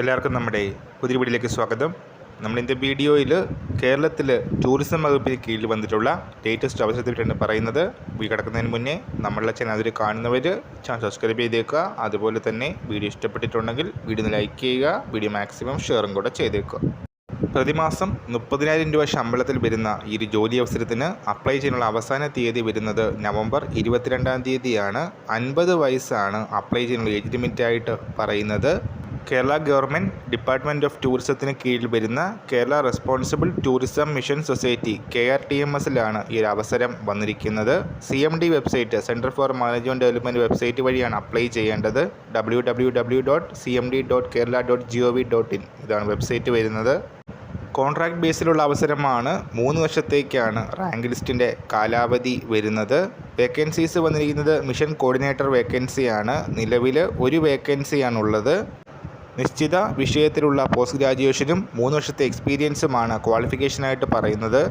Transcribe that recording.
എല്ലാവർക്കും നമ്മുടെ പുതിയ വീഡിയോയിലേക്ക് സ്വാഗതം നമ്മളിന്റെ വീഡിയോയിൽ കേരളത്തിൽ ടൂറിസം വകുപ്പിന് കീഴിൽ വന്നിട്ടുള്ള ലേറ്റസ്റ്റ് അവസരത്തെ പറ്റിയാണ് പറയുന്നത്. കിടക്കുന്നതിന് മുന്നേ നമ്മളുടെ ചാനൽ അതിൽ കാണുന്നവർ ചാനൽ സബ്സ്ക്രൈബ് ചെയ്തേക്കുക. അതുപോലെ തന്നെ വീഡിയോ ഇഷ്ടപ്പെട്ടിട്ടുണ്ടെങ്കിൽ വീഡിയോ ലൈക്ക് ചെയ്യുക. വീഡിയോ മാക്സിമം ഷെയറും കൂടെ ചെയ്തേക്കുക. പ്രതിമാസം മുപ്പതിനായിരം രൂപ ശമ്പളത്തിൽ വരുന്ന ഈ ഒരു ജോലി അവസരത്തിന് അപ്ലൈ ചെയ്യാനുള്ള അവസാന തീയതി വരുന്നത് നവംബർ ഇരുപത്തിരണ്ടാം തീയതിയാണ്. അൻപത് വയസ്സാണ് അപ്ലൈ ചെയ്യാനുള്ള ഏജ് ലിമിറ്റായിട്ട് പറയുന്നത്. കേരള ഗവൺമെന്റ് ഡിപ്പാർട്ട്മെന്റ് ഓഫ് ടൂറിസത്തിന് കീഴിൽ വരുന്ന Kerala responsible tourism mission society K R T M എസിലാണ് ഈ ഒരു അവസരം വന്നിരിക്കുന്നത്. C M D website centre for management development website വഴിയാണ് അപ്ലൈ ചെയ്യേണ്ടത്. W W W dot C M D dot Kerala dot G O V dot in ഇതാണ് website വരുന്നത്. Contract ബേസിലുള്ള അവസരമാണ് മൂന്ന് വർഷത്തേക്കാണ് റാങ്ക് ലിസ്റ്റിന്റെ കാലാവധി വരുന്നത്. വേക്കൻസീസ് വന്നിരിക്കുന്നത് മിഷൻ കോർഡിനേറ്റർ വേക്കൻസിയാണ്. നിലവിൽ ഒരു വേക്കൻസിയാണുള്ളത്. നിശ്ചിത വിഷയത്തിലുള്ള പോസ്റ്റ് ഗ്രാജുവേഷനും മൂന്ന് വർഷത്തെ എക്സ്പീരിയൻസുമാണ് ക്വാളിഫിക്കേഷനായിട്ട് പറയുന്നത്.